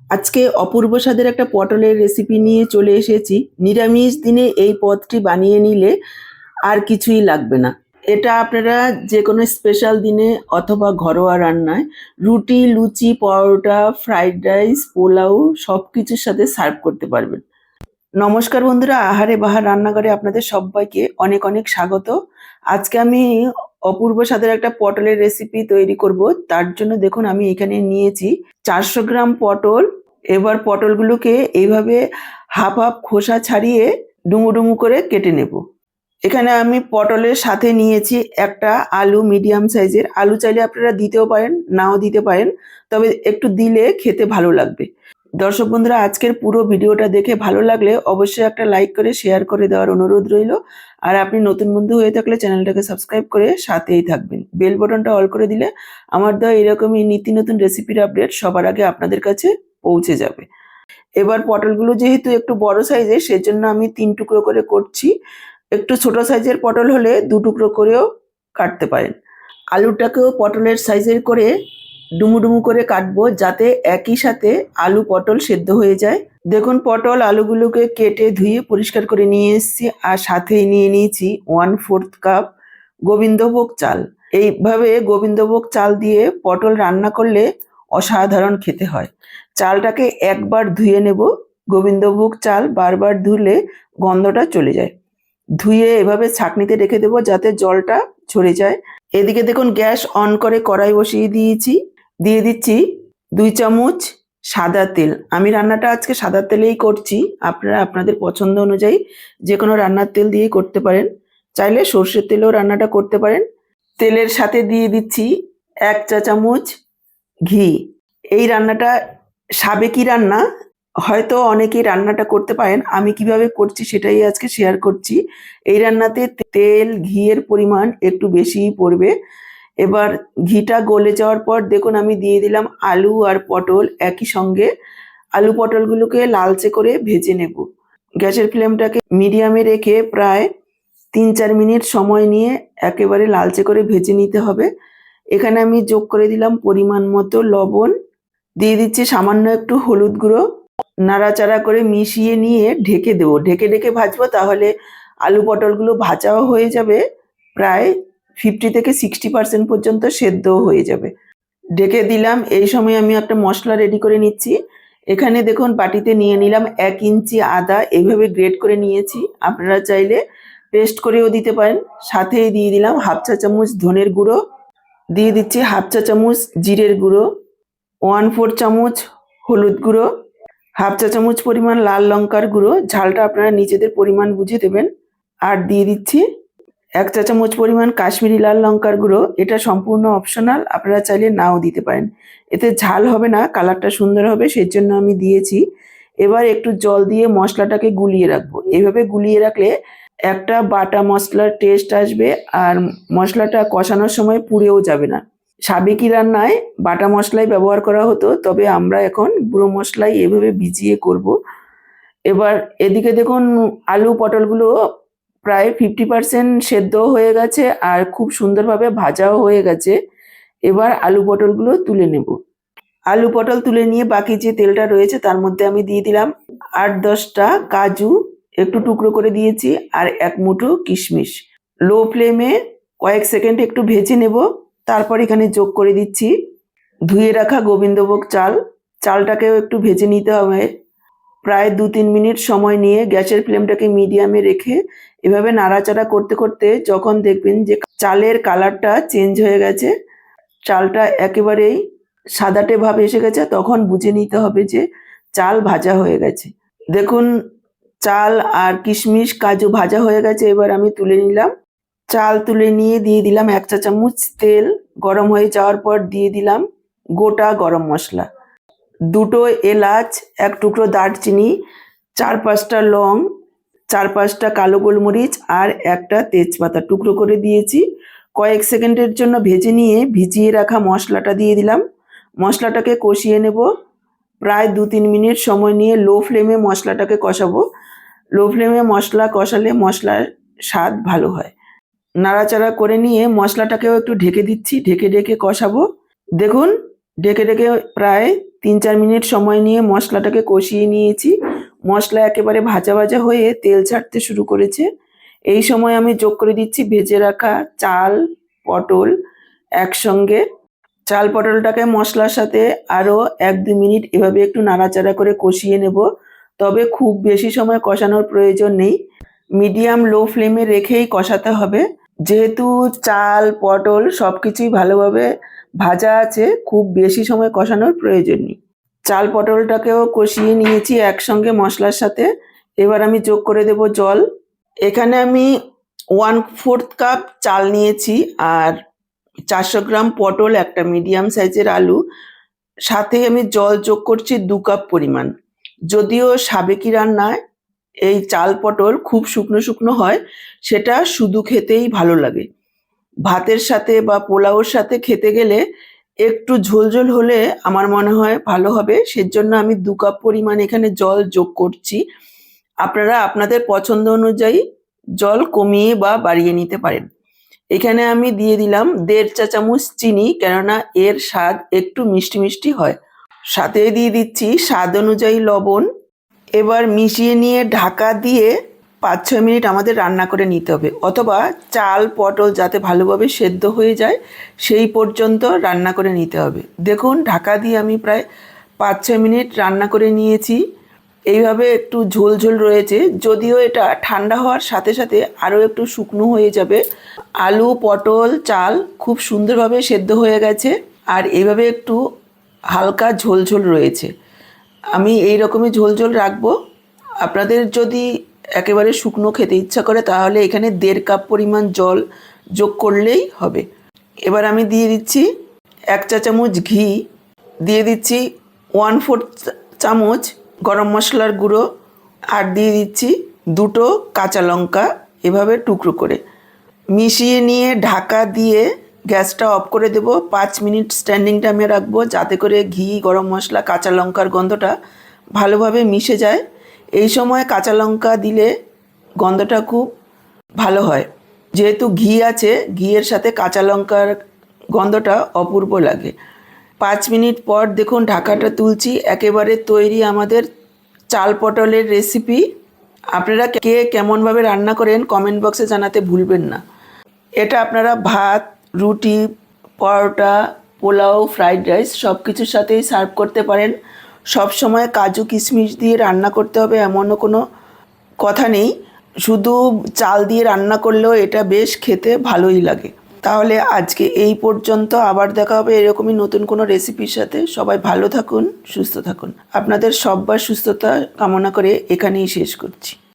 আজকে অপূর্ব স্বাদের একটা পটলের রেসিপি নিয়ে চলে এসেছি। নিরামিষ দিনে এই পদটি বানিয়ে নিলে আর কিছুই লাগবে না। এটা আপনারা যে কোনো স্পেশাল দিনে অথবা ঘরোয়া রান্নায় রুটি, লুচি, পরোটা ফ্রাইড রাইস পোলাও সব কিছুর সাথে সার্ভ করতে পারবেন। নমস্কার বন্ধুরা, আহারে বাহার রান্নাঘরে আপনাদের সবাইকে অনেক অনেক স্বাগত। আজকে আমি অপূর্ব স্বাদের একটা পটলের রেসিপি তৈরি করব। তার জন্য দেখুন, আমি এখানে নিয়েছি চারশো গ্রাম পটল। এবার পটলগুলোকে এইভাবে হাফ হাফ খোসা ছাড়িয়ে ডুমু ডুমু করে কেটে নেব। এখানে আমি পটলের সাথে নিয়েছি একটা আলু মিডিয়াম সাইজের। আলু চাইলে আপনারা দিতেও পারেন, নাও দিতে পারেন। তবে একটু দিলে খেতে ভালো লাগবে। দর্শক বন্ধুরা, আজকের পুরো ভিডিওটা দেখে ভালো লাগলে অবশ্যই একটা লাইক করে, শেয়ার করে দেওয়ার অনুরোধ রইল। আর আপনি নতুন বন্ধু হয়ে থাকলে চ্যানেলটাকে সাবস্ক্রাইব করে সাথেই থাকবেন। বেল বটনটা অল করে দিলে আমার দেওয়া এরকমই নীতি নতুন রেসিপির আপডেট সবার আগে আপনাদের কাছে পৌঁছে যাবে। এবার পটলগুলো যেহেতু একটু বড় সাইজের, সেজন্য আমি তিন টুকরো করে করছি। একটু ছোট সাইজের পটল হলে দু টুকরো করেও কাটতে পারেন। আলুটাকেও পটলের সাইজের করে ডুমু ডুমু করে কাটবো যাতে একই সাথে আলু পটল সেদ্ধ হয়ে যায়। দেখুন, পটল আলুগুলোকে কেটে ধুয়ে পরিষ্কার করে নিয়ে এসেছি আর সাথেই নিয়ে নিয়েছি ওয়ান ফোর্থ কাপ গোবিন্দভোগ চাল। এইভাবে গোবিন্দভোগ চাল দিয়ে পটল রান্না করলে অসাধারণ খেতে হয়। চালটাকে একবার ধুয়ে নেব। গোবিন্দভোগ চাল বারবার ধুলে গন্ধটা চলে যায়। ধুয়ে এভাবে ছাঁকনিতে রেখে দেবো যাতে জলটা ঝরে যায়। এদিকে দেখুন, গ্যাস অন করে কড়াই বসিয়ে দিয়েছি। দিয়ে দিচ্ছি দুই চামচ সাদা তেল। আমি রান্নাটা আজকে সাদা তেলেই করছি। আপনারা আপনাদের পছন্দ অনুযায়ী যে কোনো রান্নার তেল দিয়েই করতে পারেন। চাইলে সর্ষের তেলেও রান্নাটা করতে পারেন। তেলের সাথে দিয়ে দিচ্ছি এক চা চামচ ঘি। এই রান্নাটা সাবেকি রান্না। হয়তো অনেকেই রান্নাটা করতে পারেন। আমি কীভাবে করছি সেটাই আজকে শেয়ার করছি। এই রান্নাতে তেল, ঘিয়ের পরিমাণ একটু বেশিই পড়বে। এবার ঘিটা গলে যাওয়ার পর দেখুন আমি দিয়ে দিলাম আলু আর পটল একই সঙ্গে। আলু পটলগুলোকে লালচে করে ভেজে নেব। গ্যাসের ফ্লেমটাকে মিডিয়ামে রেখে প্রায় তিন চার মিনিট সময় নিয়ে একেবারে লালচে করে ভেজে নিতে হবে। এখানে আমি যোগ করে দিলাম পরিমাণ মতো লবণ। দিয়ে দিচ্ছি সামান্য একটু হলুদ গুঁড়ো। নাড়াচাড়া করে মিশিয়ে নিয়ে ঢেকে দেবো। ঢেকে ঢেকে ভাজবো তাহলে আলু পটলগুলো ভাজাও হয়ে যাবে। প্রায় ফিফটি থেকে সিক্সটি পার্সেন্ট পর্যন্ত সেদ্ধও হয়ে যাবে। ডেকে দিলাম, এই সময় আমি একটা মশলা রেডি করে নিচ্ছি। এখানে দেখুন, বাটিতে নিয়ে নিলাম এক ইঞ্চি আদা এইভাবে গ্রেট করে নিয়েছি। আপনারা চাইলে পেস্ট করেও দিতে পারেন। সাথেই দিয়ে দিলাম হাফ চা চামচ ধনের গুঁড়ো, দিয়ে দিচ্ছি হাফ চা চামচ জিরের গুঁড়ো ওয়ান ফোর চামচ হলুদ গুঁড়ো, হাফ চা চামচ পরিমাণ লাল লঙ্কার গুঁড়ো। ঝালটা আপনারা নিজেদের পরিমাণ বুঝে দেবেন। আর দিয়ে দিচ্ছি এক চা চামচ পরিমাণ কাশ্মীরি লাল লঙ্কার গুঁড়ো, এটা সম্পূর্ণ অপশনাল আপনারা চাইলে নাও দিতে পারেন। এতে ঝাল হবে না কালারটা সুন্দর হবে সেই জন্য আমি দিয়েছি। এবার একটু জল দিয়ে মশলাটাকে গুলিয়ে রাখব। এইভাবে গুলিয়ে রাখলে একটা বাটা মশলার টেস্ট আসবে আর মশলাটা কষানোর সময় পুড়েও যাবে না। সাবেকি রান্নায় বাটা মশলাই ব্যবহার করা হতো, তবে আমরা এখন গুঁড়ো মশলাই এভাবে ভিজিয়ে করব। এবার এদিকে দেখুন আলু পটলগুলো প্রায় ফিফটি পার্সেন্ট সেদ্ধ হয়ে গেছে আর খুব সুন্দরভাবে ভাজাও হয়ে গেছে। এবার আলু পটলগুলো তুলে নেব। আলু পটল তুলে নিয়ে বাকি যে তেলটা রয়েছে তার মধ্যে আমি দিয়ে দিলাম আট দশটা কাজু, একটু টুকরো করে দিয়েছি আর এক মুঠো কিশমিশ। লো ফ্লেমে কয়েক সেকেন্ড একটু ভেজে নেব, তারপর এখানে যোগ করে দিচ্ছি। ধুয়ে রাখা গোবিন্দভোগ চাল, চালটাকেও একটু ভেজে নিতে হবে। প্রায় দু তিন মিনিট সময় নিয়ে গ্যাসের ফ্লেমটাকে মিডিয়ামে রেখে এভাবে নাড়াচাড়া করতে করতে যখন দেখবেন যে চালের কালারটা চেঞ্জ হয়ে গেছে, চালটা একেবারেই সাদাটে ভাব এসে গেছে, তখন বুঝে নিতে হবে যে চাল ভাজা হয়ে গেছে। দেখুন, চাল আর কিশমিশ কাজু ভাজা হয়ে গেছে, এবার আমি তুলে নিলাম। চাল তুলে নিয়ে দিয়ে দিলাম এক চা চামচ তেল, গরম হয়ে যাওয়ার পর দিয়ে দিলাম গোটা গরম মশলা। দুটো এলাচ, এক টুকরো দারচিনি, চার পাঁচটা লং, চার পাঁচটা কালো গোলমরিচ আর একটা তেজপাতা টুকরো করে দিয়েছি। কয়েক সেকেন্ডের জন্য ভেজে নিয়ে ভিজিয়ে রাখা মশলাটা দিয়ে দিলাম। মশলাটাকে কষিয়ে নেব। প্রায় দু তিন মিনিট সময় নিয়ে লো ফ্লেমে মশলাটাকে কষাবো। লো ফ্লেমে মশলা কষালে মশলার স্বাদ ভালো হয়। নাড়াচাড়া করে নিয়ে মশলাটাকেও একটু ঢেকে দিচ্ছি। ঢেকে ঢেকে কষাবো। দেখুন, ঢেকে ঢেকে প্রায় তিন চার মিনিট সময় নিয়ে মশলাটাকে কষিয়ে নিয়েছি। মশলা একেবারে ভাজা ভাজা হয়ে তেল ছাড়তে শুরু করেছে। এই সময় আমি যোগ করে দিচ্ছি ভেজে রাখা চাল, পটল একসঙ্গে। চাল, পটলটাকে মশলার সাথে আরও এক দু মিনিট এভাবে একটু নাড়াচাড়া করে কষিয়ে নেব। তবে খুব বেশি সময় কষানোর প্রয়োজন নেই। মিডিয়াম, লো ফ্লেমে রেখেই কষাতে হবে। যেহেতু চাল, পটল সব কিছুই ভালোভাবে ভাজা আছে, খুব বেশি সময় কষানোর প্রয়োজন নেই। চাল পটলটাকেও কষিয়ে নিয়েছি একসঙ্গে মশলার সাথে। এবার আমি যোগ করে দেব জল। এখানে আমি ওয়ান ফোর্থ কাপ চাল নিয়েছি আর চারশো গ্রাম পটল, একটা মিডিয়াম সাইজের আলু। সাথে আমি জল যোগ করছি দু কাপ পরিমাণ। যদিও সাবেকি রান্নায় এই চাল পটল খুব শুকনো শুকনো হয়, সেটা শুধু খেতেই ভালো লাগে। ভাতের সাথে বা পোলাওর সাথে খেতে গেলে একটু ঝোলঝোল হলে আমার মনে হয় ভালো হবে। সেজন্য আমি দু কাপ পরিমাণ এখানে জল যোগ করছি। আপনারা আপনাদের পছন্দ অনুযায়ী জল কমিয়ে বা বাড়িয়ে নিতে পারেন। এখানে আমি দিয়ে দিলাম দেড় চা চামচ চিনি, কেননা এর স্বাদ একটু মিষ্টি মিষ্টি হয়। সাথে দিয়ে দিচ্ছি স্বাদ অনুযায়ী লবণ। এবার মিশিয়ে নিয়ে ঢাকা দিয়ে পাঁচ ছয় মিনিট আমাদের রান্না করে নিতে হবে। অথবা চাল, পটল যাতে ভালোভাবে সেদ্ধ হয়ে যায়, সেই পর্যন্ত রান্না করে নিতে হবে। দেখুন, ঢাকা দিয়ে আমি প্রায় পাঁচ ছয় মিনিট রান্না করে নিয়েছি। এইভাবে একটু ঝোল ঝোল রয়েছে। যদিও এটা ঠান্ডা হওয়ার সাথে সাথে আরও একটু শুকনো হয়ে যাবে। আলু, পটল, চাল খুব সুন্দরভাবে সেদ্ধ হয়ে গেছে। আর এইভাবে একটু হালকা ঝোল ঝোল রয়েছে। আমি এই রকমই ঝোল ঝোল রাখব। আপনাদের যদি একেবারে শুকনো খেতে ইচ্ছা করে, তাহলে এখানে দেড় কাপ পরিমাণ জল যোগ করলেই হবে। এবার আমি দিয়ে দিচ্ছি এক চা চামচ ঘি, দিয়ে দিচ্ছি ওয়ান ফোর চামচ গরম মশলার গুঁড়ো, আর দিয়ে দিচ্ছি দুটো কাঁচা লঙ্কা এভাবে টুকরো করে। মিশিয়ে নিয়ে ঢাকা দিয়ে গ্যাসটা অফ করে দেব। পাঁচ মিনিট স্ট্যান্ডিং টাইমে রাখব, যাতে করে ঘি, গরম মশলা, কাঁচা লঙ্কার গন্ধটা ভালোভাবে মিশে যায়। এই সময় কাঁচা লঙ্কা দিলে গন্ধটা খুব ভালো হয়। যেহেতু ঘি আছে, ঘিয়ের সাথে কাঁচা লঙ্কার গন্ধটা অপূর্ব লাগে। পাঁচ মিনিট পর দেখুন ঢাকাটা তুলছি। একেবারে তৈরি আমাদের চাল পটলের রেসিপি আপনারা কে কেমনভাবে রান্না করেন কমেন্ট বক্সে জানাতে ভুলবেন না। এটা আপনারা ভাত, রুটি, পরোটা, পোলাও ফ্রাইড রাইস সব কিছুর সাথেই সার্ভ করতে পারেন। সব সময় কাজু কিশমিশ দিয়ে রান্না করতে হবে, এমনও কোনো কথা নেই। শুধু চাল দিয়ে রান্না করলেও এটা বেশ খেতে ভালোই লাগে। তাহলে আজকে এই পর্যন্ত আবার দেখা হবে এরকমই নতুন কোনো রেসিপির সাথে। সবাই ভালো থাকুন, সুস্থ থাকুন। আপনাদের সব্বার সুস্থতা কামনা করে এখানেই শেষ করছি।